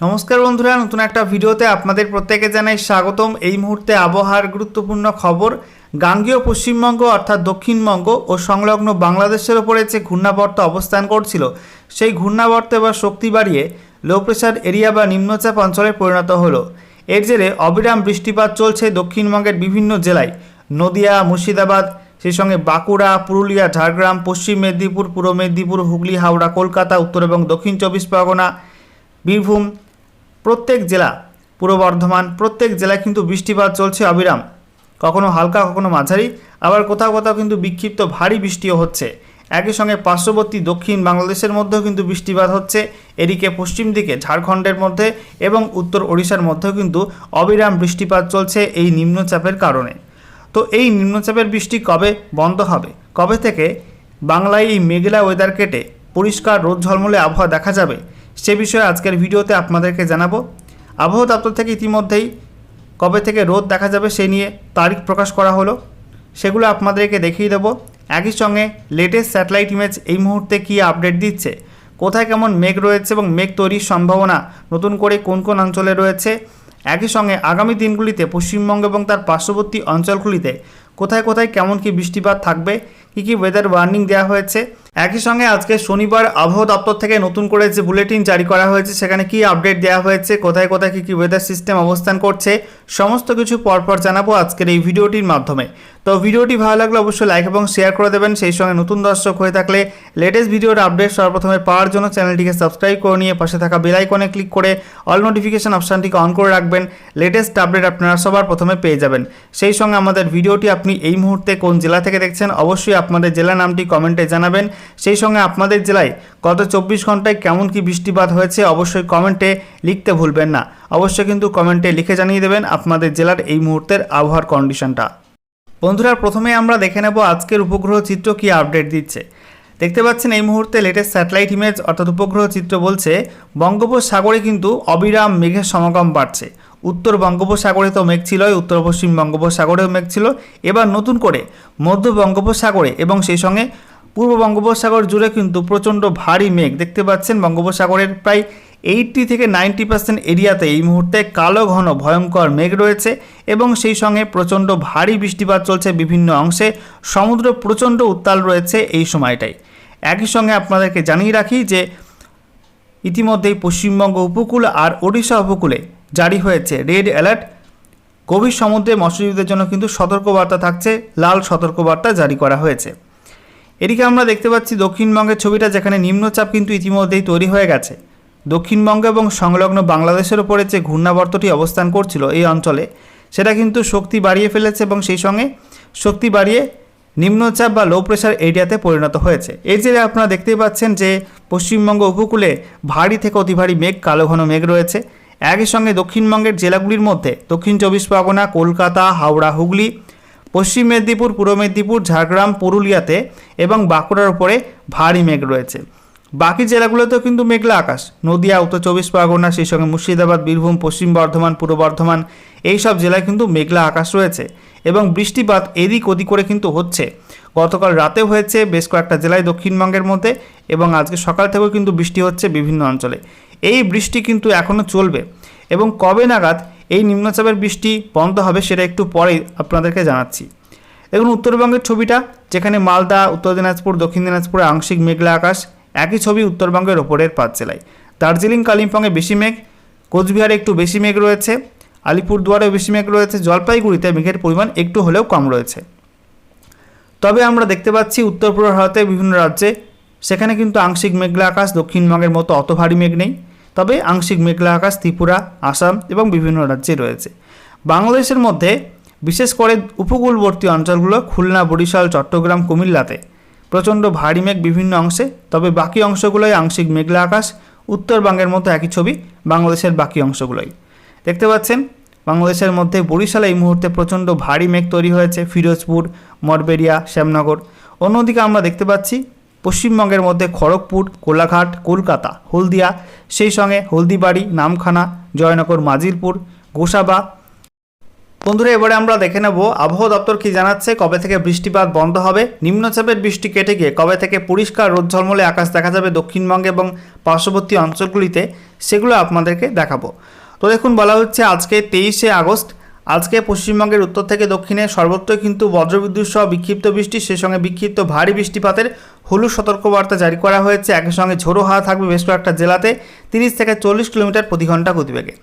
নমস্কার বন্ধুরা, নতুন একটা ভিডিওতে আপনাদের প্রত্যেকে জানাই স্বাগতম। এই মুহূর্তে আবহাওয়ার গুরুত্বপূর্ণ খবর, গাঙ্গেয় পশ্চিমবঙ্গ অর্থাৎ দক্ষিণবঙ্গ ও সংলগ্ন বাংলাদেশের ওপরে যে ঘূর্ণাবর্ত অবস্থান করছিল, সেই ঘূর্ণাবর্ত এবার শক্তি বাড়িয়ে লো প্রেশার এরিয়া বা নিম্নচাপ অঞ্চলে পরিণত হলো। এর জেরে অবিরাম বৃষ্টিপাত চলছে দক্ষিণবঙ্গের বিভিন্ন জেলায়। নদিয়া, মুর্শিদাবাদ, সেই সঙ্গে বাঁকুড়া, পুরুলিয়া, ঝাড়গ্রাম, পশ্চিম মেদিনীপুর, পূর্ব মেদিনীপুর, হুগলি, হাওড়া, কলকাতা, উত্তর এবং দক্ষিণ চব্বিশ পরগনা, বীরভূম প্রত্যেক জেলা, পূর্ব বর্ধমান, প্রত্যেক জেলায় কিন্তু বৃষ্টিপাত চলছে অবিরাম। কখনো হালকা, কখনো মাঝারি, আবার কোথাও কোথাও কিন্তু বিক্ষিপ্ত ভারী বৃষ্টিও হচ্ছে। একই সঙ্গে পার্শ্ববর্তী দক্ষিণ বাংলাদেশের মধ্যেও কিন্তু বৃষ্টিপাত হচ্ছে। এদিকে পশ্চিম দিকে ঝাড়খণ্ডের মধ্যে এবং উত্তর ওড়িশার মধ্যেও কিন্তু অবিরাম বৃষ্টিপাত চলছে এই নিম্নচাপের কারণে। তো এই নিম্নচাপের বৃষ্টি কবে বন্ধ হবে? কবে থেকে বাংলায় এই মেঘলা ওয়েদার কেটে পরিষ্কার রোদ ঝলমলে আবহাওয়া দেখা যাবে? সে বিষয়ে আজকের ভিডিওতে আপনাদেরকে জানাব। আবহাওয়া দপ্তর থেকে ইতিমধ্যেই কবে থেকে রোদ দেখা যাবে সে নিয়ে তারিখ প্রকাশ করা হলো, সেগুলো আপনাদেরকে দেখিয়ে দেবো। একই সঙ্গে লেটেস্ট স্যাটেলাইট ইমেজ এই মুহূর্তে কী আপডেট দিচ্ছে, কোথায় কেমন মেঘ রয়েছে এবং মেঘ তৈরির সম্ভাবনা নতুন করে কোন কোন অঞ্চলে রয়েছে, একই সঙ্গে আগামী দিনগুলিতে পশ্চিমবঙ্গ এবং তার পার্শ্ববর্তী অঞ্চলগুলিতে কোথায় কোথায় কেমন কি বৃষ্টিপাত থাকবে, কী কী ওয়েদার ওয়ার্নিং দেওয়া হয়েছে একই সঙ্গে আজকে শনিবার আবহাওয়া দপ্তর থেকে নতুন করে যে বুলেটিন জারি করা হয়েছে, সেখানে কি আপডেট দেওয়া হয়েছে, কোথায় কোথায় কী কী ওয়েদার সিস্টেম অবস্থান করছে, সমস্ত কিছু পরপর জানাব আজকের এই ভিডিওটির মাধ্যমে। তো ভিডিওটি ভালো লাগলে অবশ্যই লাইক এবং শেয়ার করে দেবেন, সেই সঙ্গে নতুন দর্শক হয়ে থাকলে লেটেস্ট ভিডিওর আপডেট সর্বপ্রথমে পাওয়ার জন্য চ্যানেলটিকে সাবস্ক্রাইব করে নিয়ে পাশে থাকা বেল আইকনে ক্লিক করে অল নোটিফিকেশন অপশানটিকে অন করে রাখবেন লেটেস্ট আপডেট আপনারা সবার প্রথমে পেয়ে যাবেন। সেই সঙ্গে আমাদের ভিডিওটি আপনি এই মুহূর্তে কোন জেলা থেকে দেখছেন, অবশ্যই আপনাদের জেলা নামটি কমেন্টে জানাবেন সেই সঙ্গে আপনাদের জেলায় গত চব্বিশ ঘন্টায় কেমন কি বৃষ্টিপাত হয়েছে অবশ্যই কমেন্টে লিখতে ভুলবেন না। অবশ্যই কিন্তু কমেন্টে লিখে জানিয়ে দেবেন আপনাদের জেলার এই মুহূর্তের আবহাওয়ার কন্ডিশনটা বন্ধুরা প্রথমে আমরা দেখে নেব আজকের উপগ্রহ চিত্র কি আপডেট দিচ্ছে। দেখতে পাচ্ছেন, এই মুহূর্তে লেটেস্ট স্যাটেলাইট ইমেজ অর্থাৎ উপগ্রহ চিত্র বলছে, বঙ্গোপসাগরে কিন্তু অবিরাম মেঘের সমাগম বাড়ছে। উত্তর বঙ্গোপসাগরে তো মেঘ ছিলই, উত্তর পশ্চিম বঙ্গোপসাগরেও মেঘ ছিল। এবার নতুন করে মধ্য বঙ্গোপসাগরে এবং সেই সঙ্গে পূর্ব বঙ্গোপসাগর জুড়ে কিন্তু প্রচণ্ড ভারী মেঘ। দেখতে পাচ্ছেন বঙ্গোপসাগরের প্রায় এইটটি থেকে নাইনটি পার্সেন্ট এরিয়াতে এই মুহূর্তে কালো ঘন ভয়ঙ্কর মেঘ রয়েছে এবং সেই সঙ্গে প্রচণ্ড ভারী বৃষ্টিপাত চলছে বিভিন্ন অংশে। সমুদ্র প্রচণ্ড উত্তাল রয়েছে এই সময়টাই একই সঙ্গে আপনাদেরকে জানিয়ে রাখি যে ইতিমধ্যেই পশ্চিমবঙ্গ উপকূল আর ওড়িশা উপকূলে জারি হয়েছে রেড অ্যালার্ট। গভীর সমুদ্রে মৎস্যজীবীদের জন্য কিন্তু সতর্কবার্তা থাকছে, লাল সতর্কবার্তা জারি করা হয়েছে। এদিকে আমরা দেখতে পাচ্ছি দক্ষিণবঙ্গের ছবিটা যেখানে নিম্নচাপ কিন্তু ইতিমধ্যেই তৈরি হয়ে গেছে। দক্ষিণবঙ্গ এবং সংলগ্ন বাংলাদেশের ওপরে যে ঘূর্ণাবর্তটি অবস্থান করছিল এই অঞ্চলে, সেটা কিন্তু শক্তি বাড়িয়ে ফেলেছে এবং সেই সঙ্গে শক্তি বাড়িয়ে নিম্নচাপ বা লো প্রেশার এরিয়াতে পরিণত হয়েছে। এই যে আপনারা দেখতেই পাচ্ছেন যে পশ্চিমবঙ্গ উপকূলে ভারী থেকে অতি ভারী মেঘ, কালো ঘন মেঘ রয়েছে। একই সঙ্গে দক্ষিণবঙ্গের জেলাগুলির মধ্যে দক্ষিণ চব্বিশ পরগনা, কলকাতা, হাওড়া, হুগলি পশ্চিম মেদিনীপুর, পূর্ব মেদিনীপুর, ঝাড়গ্রাম, পুরুলিয়াতে এবং বাঁকুড়ার উপরে ভারী মেঘ রয়েছে। বাকি জেলাগুলোতেও কিন্তু মেঘলা আকাশ। নদিয়া, উত্তর চব্বিশ পরগনা, সেই সঙ্গে মুর্শিদাবাদ, বীরভূম, পশ্চিম বর্ধমান, পূর্ব বর্ধমান এই সব জেলায় কিন্তু মেঘলা আকাশ রয়েছে এবং বৃষ্টিপাত এদিক ওদিক করে কিন্তু হচ্ছে। গতকাল রাতেও হয়েছে বেশ কয়েকটা জেলায় দক্ষিণবঙ্গের মধ্যে এবং আজকে সকাল থেকেও কিন্তু বৃষ্টি হচ্ছে বিভিন্ন অঞ্চলে। এই বৃষ্টি কিন্তু এখনও চলবে। এবং কবে নাগাদ এই নিম্নচাপের বৃষ্টি বন্ধ হবে সেটা একটু পরেই আপনাদেরকে জানাচ্ছি। দেখুন, উত্তরবঙ্গের ছবিটা, যেখানে মালদা, উত্তর দিনাজপুর, দক্ষিণ দিনাজপুরে আংশিক মেঘলা আকাশ, একই ছবি উত্তরবঙ্গের ওপরের পাঁচ জেলায় দার্জিলিং কালিম্পংয়ে বেশি মেঘ, কোচবিহারে একটু বেশি মেঘ রয়েছে, আলিপুরদুয়ারেও বেশি মেঘ রয়েছে, জলপাইগুড়িতে মেঘের পরিমাণ একটু হলেও কম রয়েছে। তবে আমরা দেখতে পাচ্ছি উত্তর পূর্ব ভারতের বিভিন্ন রাজ্যে, সেখানে কিন্তু আংশিক মেঘলা আকাশ, দক্ষিণবঙ্গের মতো অত ভারী মেঘ নেই। তবে আংশিক মেঘলা আকাশ, ত্রিপুরা, আসাম এবং বিভিন্ন রাজ্যে রয়েছে। বাংলাদেশের মধ্যে, বিশেষ করে উপকূলবর্তী অঞ্চলগুলো খুলনা, বরিশাল, চট্টগ্রাম, কুমিল্লাতে। প্রচণ্ড ভারী মেঘ বিভিন্ন অংশে, তবে বাকি অংশগুলোই আংশিক মেঘলা আকাশ, উত্তরবঙ্গের মতো একই ছবি বাংলাদেশের বাকি অংশগুলোই। দেখতে পাচ্ছেন, বাংলাদেশের মধ্যে বরিশালে এই মুহূর্তে প্রচণ্ড ভারী মেঘ তৈরি হয়েছে, ফিরোজপুর মঠবেরিয়া শ্যামনগর। অন্যদিকে আমরা দেখতে পাচ্ছি পশ্চিমবঙ্গের মধ্যে খড়গপুর, কোলাঘাট, কলকাতা, হলদিয়া, সেই সঙ্গে হলদিবাড়ি, নামখানা, জয়নগর, মাজিলপুর, গোসাবা। বন্ধুরা, এবারে আমরা দেখে নেব, আবহাওয়া দপ্তর কি জানাচ্ছে, কবে থেকে বৃষ্টিপাত বন্ধ হবে, নিম্নচাপের বৃষ্টি কেটে গিয়ে কবে থেকে পরিষ্কার রোদ ঝলমলে আকাশ দেখা যাবে দক্ষিণবঙ্গে এবং পার্শ্ববর্তী অঞ্চলগুলিতে, সেগুলো আপনাদেরকে দেখাবো। তো দেখুন, বলা হচ্ছে আজকে তেইশে আগস্ট আজকে পশ্চিমবঙ্গের উত্তর থেকে দক্ষিণে সর্বত্র কিন্তু বজ্রবিদ্যুৎ সহ বিক্ষিপ্ত বৃষ্টি সেই সঙ্গে বিক্ষিপ্ত ভারী বৃষ্টিপাতের হলুদ সতর্কবার্তা জারি করা হয়েছে। একই সঙ্গে ঝোড়ো হাওয়া থাকবে বেশ কয়েকটা জেলাতে, তিরিশ থেকে চল্লিশ কিলোমিটার প্রতি ঘণ্টা গতিবেগে।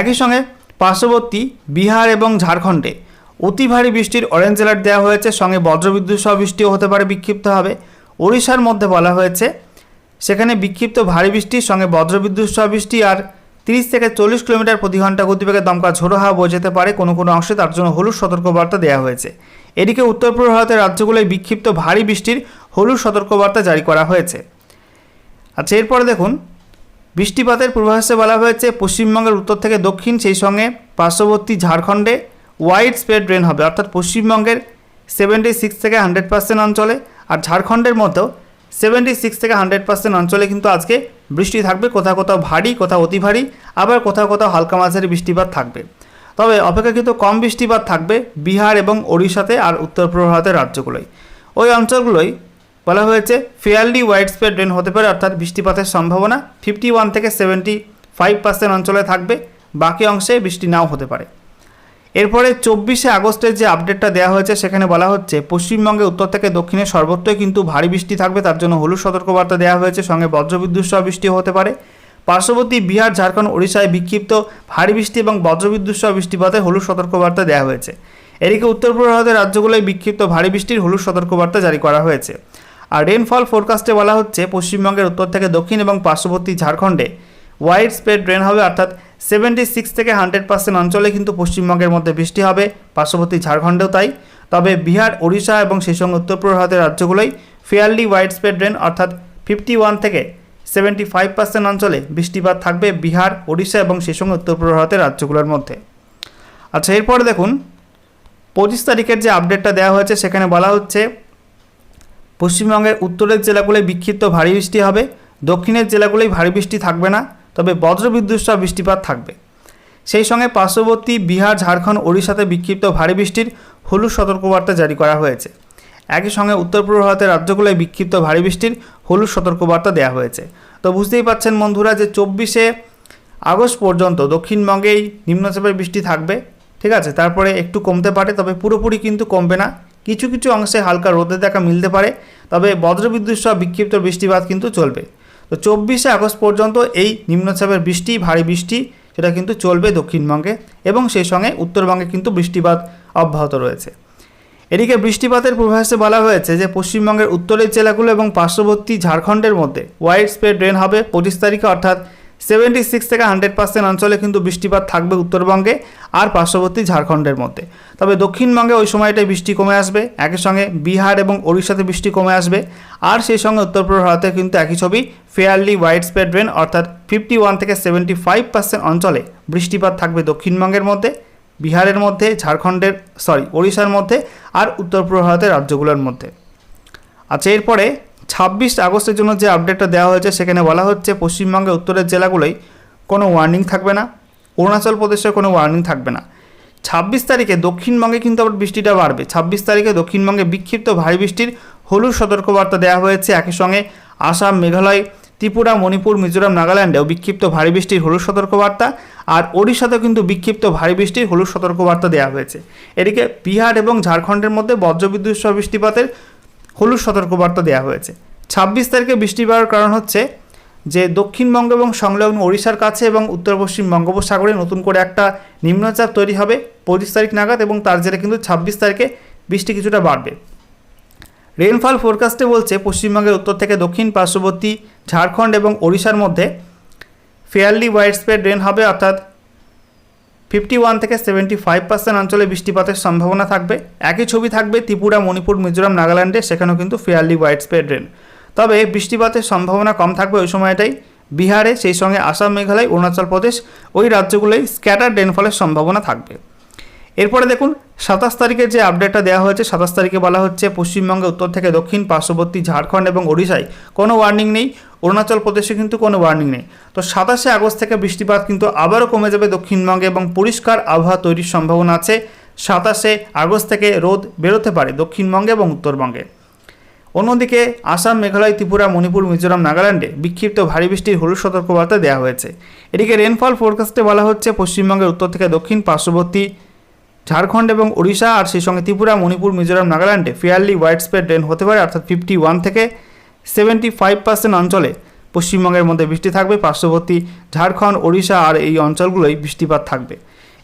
একই সঙ্গে পার্শ্ববর্তী বিহার এবং ঝাড়খণ্ডে অতি ভারী বৃষ্টির অরেঞ্জ অ্যালার্ট দেওয়া হয়েছে। সঙ্গে বজ্রবিদ্যুৎ সহ বৃষ্টিও হতে পারে, বিক্ষিপ্ত হবে। ওড়িশার মধ্যে বলা হয়েছে, সেখানে বিক্ষিপ্ত ভারী বৃষ্টির সঙ্গে বজ্রবিদ্যুৎ সহ বৃষ্টি আর তিরিশ থেকে চল্লিশ কিলোমিটার প্রতি ঘণ্টা গতিবেগে দমকা ঝোড়ো হাওয়া বয়ে যেতে পারে। কোনো কোনো অংশে তার জন্য হলুদ সতর্কবার্তা দেওয়া হয়েছে। এদিকে উত্তর পূর্ব ভারতের রাজ্যগুলোয় বিক্ষিপ্ত ভারী বৃষ্টির হলুদ সতর্কবার্তা জারি করা হয়েছে। আচ্ছা এরপরে দেখুন, বৃষ্টিপাতের পূর্বাভাসে বলা হয়েছে, পশ্চিমবঙ্গের উত্তর থেকে দক্ষিণ, সেই সঙ্গে পার্শ্ববর্তী ঝাড়খণ্ডে ওয়াইড স্প্রেড রেন হবে। অর্থাৎ পশ্চিমবঙ্গের সেভেন্টি সিক্স থেকে হান্ড্রেড পার্সেন্ট অঞ্চলে আর ঝাড়খণ্ডের মধ্যেও সেভেন্টি সিক্স থেকে হান্ড্রেড পার্সেন্ট অঞ্চলে কিন্তু আজকে বৃষ্টি থাকবে, কোথাও কোথাও ভারী, কোথাও অতি ভারী, আবার কোথাও কোথাও হালকা মাঝারি বৃষ্টিপাত থাকবে। তবে অপেক্ষাকৃত কম বৃষ্টিপাত থাকবে বিহার এবং ওড়িশাতে আর উত্তর পূর্ব ভারতের রাজ্যগুলোই ওই অঞ্চলগুলোই বলা হয়েছে ফেয়ারলি ওয়াইড স্প্রেড রেন হতে পারে, অর্থাৎ বৃষ্টিপাতের সম্ভাবনা ফিফটি ওয়ান থেকে সেভেন্টি ফাইভ পার্সেন্ট অঞ্চলে থাকবে, বাকি অংশে বৃষ্টি নাও হতে পারে। এরপরে চব্বিশে আগস্টের যে আপডেটটা দেওয়া হয়েছে, সেখানে বলা হচ্ছে পশ্চিমবঙ্গে উত্তর থেকে দক্ষিণে সর্বত্রই কিন্তু ভারী বৃষ্টি থাকবে। তার জন্য হলুদ সতর্কবার্তা দেওয়া হয়েছে। সঙ্গে বজ্রবিদ্যুৎ সহ বৃষ্টি হতে পারে। পার্শ্ববর্তী বিহার, ঝাড়খণ্ড, ওড়িশায় বিক্ষিপ্ত ভারী বৃষ্টি এবং বজ্রবিদ্যুৎ সহ বৃষ্টিপাতে হলুদ সতর্কবার্তা দেওয়া হয়েছে। এদিকে উত্তর পূর্ব ভারতের রাজ্যগুলোয় বিক্ষিপ্ত ভারী বৃষ্টির হলুদ সতর্কবার্তা জারি করা হয়েছে। আর রেনফল ফোরকাস্টে বলা হচ্ছে, পশ্চিমবঙ্গের উত্তর থেকে দক্ষিণ এবং পার্শ্ববর্তী ঝাড়খণ্ডে ওয়াইড স্প্রেড রেন হবে, অর্থাৎ সেভেন্টি সিক্স থেকে হান্ড্রেড পার্সেন্ট অঞ্চলে কিন্তু পশ্চিমবঙ্গের মধ্যে বৃষ্টি হবে, পার্শ্ববর্তী ঝাড়খণ্ডেও তাই। তবে বিহার, ওড়িশা এবং সেই সঙ্গে উত্তর পূর্ব ভারতের রাজ্যগুলোই ফেয়ারলি ওয়াইড স্প্রেড রেন অর্থাৎ ফিফটি ওয়ান থেকে সেভেন্টি ফাইভ পার্সেন্ট অঞ্চলে বৃষ্টিপাত থাকবে বিহার, ওড়িশা এবং সেই সঙ্গে উত্তর পূর্ব ভারতের রাজ্যগুলোর মধ্যে। আচ্ছা এরপরে দেখুন, পঁচিশ তারিখের যে আপডেটটা দেওয়া হয়েছে, সেখানে বলা হচ্ছে, পশ্চিমবঙ্গের উত্তরের জেলাগুলোয় বিক্ষিপ্ত ভারী বৃষ্টি হবে, দক্ষিণের জেলাগুলোয় ভারী বৃষ্টি থাকবে না। তবে বজ্রবিদ্যুৎ সহ বৃষ্টিপাত থাকবে। সেই সঙ্গে পার্শ্ববর্তী বিহার, ঝাড়খণ্ড, ওড়িশাতে বিক্ষিপ্ত ভারী বৃষ্টির হলুদ সতর্কবার্তা জারি করা হয়েছে। একই সঙ্গে উত্তর পূর্ব ভারতের রাজ্যগুলোয় বিক্ষিপ্ত ভারী বৃষ্টির হলুদ সতর্কবার্তা দেওয়া হয়েছে। তো বুঝতেই পারছেন বন্ধুরা যে চব্বিশে আগস্ট পর্যন্ত দক্ষিণবঙ্গেই নিম্নচাপের বৃষ্টি থাকবে, ঠিক আছে? তারপরে একটু কমতে পারে, তবে পুরোপুরি কিন্তু কমবে না। কিছু কিছু অংশে হালকা রোদের দেখা মিলতে পারে, তবে বজ্রবিদ্যুৎ সহ বিক্ষিপ্ত বৃষ্টিপাত কিন্তু চলবে। তো চব্বিশে আগস্ট পর্যন্ত এই নিম্নচাপের বৃষ্টি, ভারী বৃষ্টি, সেটা কিন্তু চলবে দক্ষিণবঙ্গে এবং সেই সঙ্গে উত্তরবঙ্গে কিন্তু বৃষ্টিপাত অব্যাহত রয়েছে। এদিকে বৃষ্টিপাতের পূর্বাভাসে বলা হয়েছে যে, পশ্চিমবঙ্গের উত্তরের জেলাগুলো এবং পার্শ্ববর্তী ঝাড়খণ্ডের মধ্যে ওয়াইড স্প্রেড ড্রেন হবে পঁচিশ তারিখে, অর্থাৎ সেভেন্টি সিক্স থেকে হান্ড্রেড পার্সেন্ট অঞ্চলে কিন্তু বৃষ্টিপাত থাকবে উত্তরবঙ্গে আর পার্শ্ববর্তী ঝাড়খণ্ডের মধ্যে। তবে দক্ষিণবঙ্গে ওই সময়টায় বৃষ্টি কমে আসবে। একই সঙ্গে বিহার এবং ওড়িশাতে বৃষ্টি কমে আসবে। আর সেই সঙ্গে উত্তর পূর্ব ভারতে কিন্তু একই ছবি ফেয়ারলি ওয়াইড স্প্রেড রেন অর্থাৎ ফিফটি ওয়ান থেকে সেভেন্টি ফাইভ পার্সেন্ট অঞ্চলে বৃষ্টিপাত থাকবে দক্ষিণবঙ্গের মধ্যে, বিহারের মধ্যে, ঝাড়খণ্ডের সরি ওড়িশার মধ্যে আর উত্তর পূর্ব ভারতের রাজ্যগুলোর মধ্যে। আচ্ছা এরপরে ছাব্বিশ আগস্টের জন্য যে আপডেটটা দেওয়া হয়েছে, সেখানে বলা হচ্ছে পশ্চিমবঙ্গের উত্তরের জেলাগুলোই কোনো ওয়ার্নিং থাকবে না, অরুণাচল প্রদেশের কোনো ওয়ার্নিং থাকবে না। ছাব্বিশ তারিখে দক্ষিণবঙ্গে কিন্তু আবার বৃষ্টিটা বাড়বে। ছাব্বিশ তারিখে দক্ষিণবঙ্গে বিক্ষিপ্ত ভারী বৃষ্টির হলুদ সতর্কবার্তা দেওয়া হয়েছে। একই সঙ্গে আসাম, মেঘালয়, ত্রিপুরা, মণিপুর, মিজোরাম, নাগাল্যান্ডেও বিক্ষিপ্ত ভারী বৃষ্টির হলুদ সতর্কবার্তা আর ওড়িশাতেও কিন্তু বিক্ষিপ্ত ভারী বৃষ্টির হলুদ সতর্কবার্তা দেওয়া হয়েছে। এদিকে বিহার এবং ঝাড়খণ্ডের মধ্যে বজ্রবিদ্যুৎ সহ বৃষ্টিপাতের হলুদ সতর্কবার্তা দেওয়া হয়েছে। ছাব্বিশ তারিখে বৃষ্টি পাওয়ার কারণ হচ্ছে যে দক্ষিণবঙ্গ এবং সংলগ্ন ওড়িশার কাছে এবং উত্তর পশ্চিম বঙ্গোপসাগরে নতুন করে একটা নিম্নচাপ তৈরি হবে পঁচিশ তারিখ নাগাদ এবং তার জেরে কিন্তু ছাব্বিশ তারিখে বৃষ্টি কিছুটা বাড়বে। রেনফল ফোরকাস্টে বলছে, পশ্চিমবঙ্গের উত্তর থেকে দক্ষিণ, পার্শ্ববর্তী, ঝাড়খণ্ড এবং ওড়িশার মধ্যে ফেয়ারলি ওয়াইড স্প্রেড রেন হবে, অর্থাৎ ফিফটি ওয়ান থেকে সেভেন্টি ফাইভ পার্সেন্ট অঞ্চলে বৃষ্টিপাতের সম্ভাবনা থাকবে। একই ছবি থাকবে ত্রিপুরা, মণিপুর, মিজোরাম, নাগাল্যান্ডে, সেখানেও কিন্তু ফেয়ারলি হোয়াইট স্প্রেড রেন তবে বৃষ্টিপাতের সম্ভাবনা কম থাকবে ওই সময়টাই। বিহারে, সেই সঙ্গে আসাম, মেঘালয়, অরুণাচল প্রদেশ, ওই রাজ্যগুলোয় স্ক্যাটার রেনফলের সম্ভাবনা থাকবে। এরপরে দেখুন, সাতাশ তারিখের যে আপডেটটা দেওয়া হয়েছে, সাতাশ তারিখে বলা হচ্ছে পশ্চিমবঙ্গে উত্তর থেকে দক্ষিণ, পার্শ্ববর্তী ঝাড়খণ্ড এবং ওড়িশায় কোনো ওয়ার্নিং নেই। অরুণাচল প্রদেশে কিন্তু কোনো ওয়ার্নিং নেই। তো সাতাশে আগস্ট থেকে বৃষ্টিপাত কিন্তু আবারও কমে যাবে দক্ষিণবঙ্গে এবং পরিষ্কার আবহাওয়া তৈরির সম্ভাবনা আছে। সাতাশে আগস্ট থেকে রোদ বেরোতে পারে দক্ষিণবঙ্গে এবং উত্তরবঙ্গে। অন্যদিকে আসাম, মেঘালয়, ত্রিপুরা, মণিপুর, মিজোরাম, নাগাল্যান্ডে বিক্ষিপ্ত ভারী বৃষ্টির হলুদ সতর্কবার্তা দেওয়া হয়েছে। এদিকে রেনফল ফোরকাস্টে বলা হচ্ছে পশ্চিমবঙ্গের উত্তর থেকে দক্ষিণ, পার্শ্ববর্তী ঝাড়খণ্ড এবং ওড়িশা আর সেই সঙ্গে ত্রিপুরা, মণিপুর, মিজোরাম, নাগাল্যান্ডে ফেয়ারলি ওয়াইড স্প্রেড রেন হতে পারে, অর্থাৎ ফিফটি ওয়ান থেকে সেভেন্টি ফাইভ পার্সেন্ট অঞ্চলে। পশ্চিমবঙ্গের মধ্যে বৃষ্টি থাকবে, পার্শ্ববর্তী ঝাড়খণ্ড, ওড়িশা আর এই অঞ্চলগুলোই বৃষ্টিপাত থাকবে।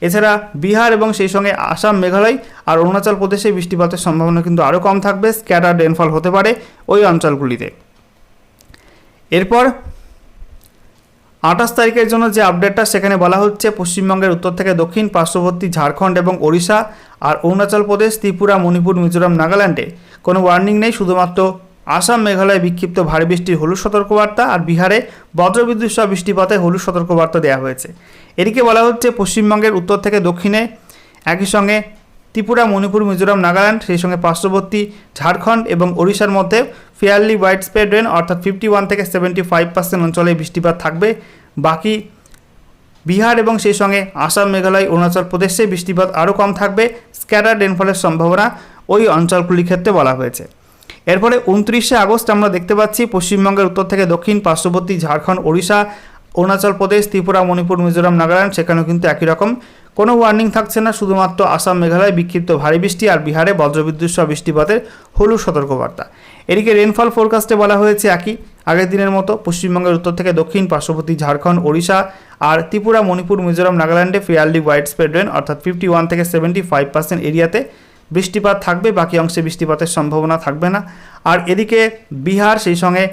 এছাড়া বিহার এবং সেই সঙ্গে আসাম, মেঘালয় আর অরুণাচল প্রদেশে বৃষ্টিপাতের সম্ভাবনা কিন্তু আরও কম থাকবে স্ক্যাটার রেনফল হতে পারে ওই অঞ্চলগুলিতে। এরপর আঠাশ তারিখের জন্য যে আপডেটটা, সেখানে বলা হচ্ছে পশ্চিমবঙ্গের উত্তর থেকে দক্ষিণ, পার্শ্ববর্তী ঝাড়খণ্ড এবং ওড়িশা আর অরুণাচল প্রদেশ, ত্রিপুরা, মণিপুর, মিজোরাম, নাগাল্যান্ডে। কোনো ওয়ার্নিং নেই, শুধুমাত্র আসাম, মেঘালয়ে বিক্ষিপ্ত ভারী বৃষ্টির হলুদ সতর্কবার্তা আর বিহারে বজ্রবিদ্যুৎ সহ বৃষ্টিপাতে হলুদ সতর্কবার্তা দেওয়া হয়েছে। এদিকে বলা হচ্ছে পশ্চিমবঙ্গের উত্তর থেকে দক্ষিণে একই সঙ্গে ত্রিপুরা, মণিপুর, মিজোরাম, নাগাল্যান্ড, সেই সঙ্গে পার্শ্ববর্তী ঝাড়খণ্ড এবং ওড়িশার মধ্যে ফেয়ারলি ওয়াইড স্প্রেড রেন অর্থাৎ ফিফটি ওয়ান থেকে সেভেন্টি ফাইভ পার্সেন্ট অঞ্চলে বৃষ্টিপাত থাকবে। বাকি বিহার এবং সেই সঙ্গে আসাম, মেঘালয়, অরুণাচল প্রদেশে বৃষ্টিপাত আরও কম থাকবে স্ক্যাটার রেনফলের সম্ভাবনা ওই অঞ্চলগুলির ক্ষেত্রে বলা হয়েছে। এরপরে উনত্রিশে আগস্ট আমরা দেখতে পাচ্ছি পশ্চিমবঙ্গের উত্তর থেকে দক্ষিণ, পার্শ্ববর্তী ঝাড়খণ্ড, ওড়িশা, অরুণাচল প্রদেশ, ত্রিপুরা, মণিপুর, মিজোরাম, নাগাল্যান্ড, সেখানেও কিন্তু একই রকম। কোনো ওয়ার্নিং থাকছে না, শুধুমাত্র আসাম, মেঘালয়, বিক্ষিপ্ত ভারী বৃষ্টি আর বিহারে বজ্রবিদ্যুৎ সহ বৃষ্টিপাতের হলুদ সতর্কবার্তা। এদিকে রেনফল ফোরকাস্টে বলা হয়েছে একই, আগের দিনের মতো পশ্চিমবঙ্গের উত্তর থেকে দক্ষিণ, পার্শ্ববর্তী ঝাড়খণ্ড, ওড়িশা আর ত্রিপুরা, মণিপুর, মিজোরাম, নাগাল্যান্ডে ফেয়ারলি ওয়াইড স্প্রেড রেন অর্থাৎ ফিফটি ওয়ান থেকে সেভেন্টি ফাইভ পার্সেন্ট এরিয়াতে বৃষ্টিপাত থাকবে, বাকি অংশে বৃষ্টিপাতের সম্ভাবনা থাকবে না। আর এদিকে বিহার, সেই সঙ্গে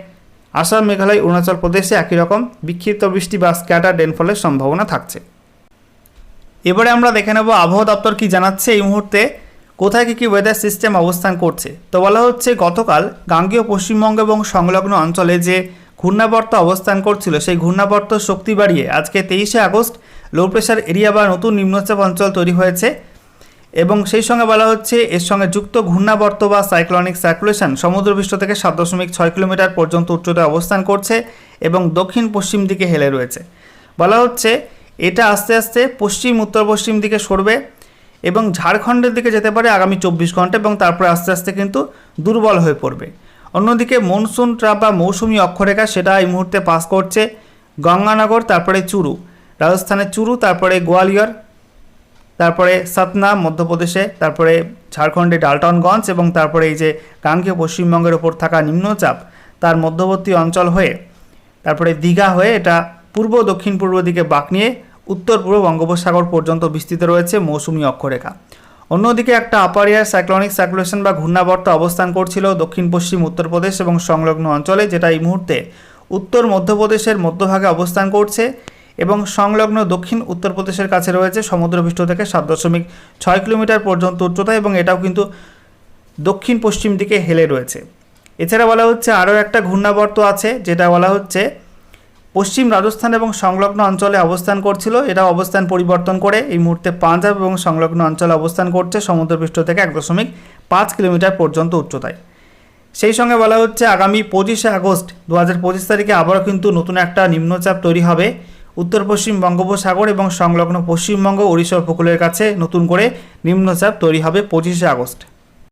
আসাম, মেঘালয়, অরুণাচল প্রদেশে একই রকম, বিক্ষিপ্ত বৃষ্টি বা স্ক্যাটার রেনফলের সম্ভাবনা থাকছে। এবারে আমরা দেখে নেব আবহাওয়া দপ্তর কি জানাচ্ছে এই মুহূর্তে, কোথায় কী কী ওয়েদার সিস্টেম অবস্থান করছে। তো বলা হচ্ছে গতকাল গাঙ্গেয় পশ্চিমবঙ্গ এবং সংলগ্ন অঞ্চলে যে ঘূর্ণাবর্ত অবস্থান করছিল, সেই ঘূর্ণাবর্ত শক্তি বাড়িয়ে আজকে তেইশে আগস্ট লো প্রেশার এরিয়া বা নতুন নিম্নচাপ অঞ্চল তৈরি হয়েছে এবং সেই সঙ্গে বলা হচ্ছে এর সঙ্গে যুক্ত ঘূর্ণাবর্ত বা সাইক্লনিক সার্কুলেশন সমুদ্রপৃষ্ঠ থেকে সাত দশমিক ছয় কিলোমিটার পর্যন্ত উচ্চতায় অবস্থান করছে এবং দক্ষিণ পশ্চিম দিকে হেলে রয়েছে। বলা হচ্ছে এটা আস্তে আস্তে পশ্চিম উত্তর পশ্চিম দিকে সরবে এবং ঝাড়খণ্ডের দিকে যেতে পারে আগামী চব্বিশ ঘণ্টা এবং তারপরে আস্তে আস্তে কিন্তু দুর্বল হয়ে পড়বে। অন্যদিকে মনসুন ট্রাপ বা মৌসুমি অক্ষরেখা সেটা এই মুহূর্তে পাস করছে গঙ্গানগর, তারপরে চুরু রাজস্থানের চুরু, তারপরে গোয়ালিয়র, তারপরে সতনা, মধ্যপ্রদেশে, তারপরে ঝাড়খণ্ডে ডালটনগঞ্জ এবং তারপরে এই যে গাঙ্গেয় পশ্চিমবঙ্গের ওপর থাকা নিম্নচাপ, তার মধ্যবর্তী অঞ্চল হয়ে, তারপরে দীঘা হয়ে এটা পূর্ব দক্ষিণ পূর্ব দিকে বাঁক নিয়ে উত্তর পূর্ব বঙ্গোপসাগর পর্যন্ত বিস্তৃত রয়েছে মৌসুমি অক্ষরেখা। অন্যদিকে একটা আপার এয়ার সাইক্লনিক সার্কুলেশন বা ঘূর্ণাবর্ত অবস্থান করছিল দক্ষিণ, পশ্চিম, উত্তরপ্রদেশ এবং সংলগ্ন অঞ্চলে, যেটা এই মুহূর্তে উত্তর, মধ্যপ্রদেশের মধ্যভাগে অবস্থান করছে এবং সংলগ্ন দক্ষিণ, উত্তরপ্রদেশের কাছে রয়েছে সমুদ্রপৃষ্ঠ থেকে সাত দশমিক ছয় কিলোমিটার পর্যন্ত উচ্চতা এবং এটাও কিন্তু দক্ষিণ পশ্চিম দিকে হেলে রয়েছে। এছাড়া বলা হচ্ছে আরও একটা ঘূর্ণাবর্ত আছে, যেটা বলা হচ্ছে পশ্চিম রাজস্থান এবং সংলগ্ন অঞ্চলে অবস্থান করছিল। এটা অবস্থান পরিবর্তন করে এই মুহূর্তে পাঞ্জাব এবং সংলগ্ন অঞ্চলে অবস্থান করছে সমুদ্রপৃষ্ঠ থেকে এক দশমিক পাঁচ কিলোমিটার পর্যন্ত উচ্চতায়। সেই সঙ্গে বলা হচ্ছে, আগামী পঁচিশে আগস্ট দু হাজার পঁচিশ তারিখে আবারও কিন্তু নতুন একটা নিম্নচাপ তৈরি হবে। উত্তর পশ্চিম বঙ্গোপসাগর এবং সংলগ্ন পশ্চিমবঙ্গ ওড়িশা উপকূলের কাছে নতুন করে নিম্নচাপ তৈরি হবে পঁচিশে আগস্ট।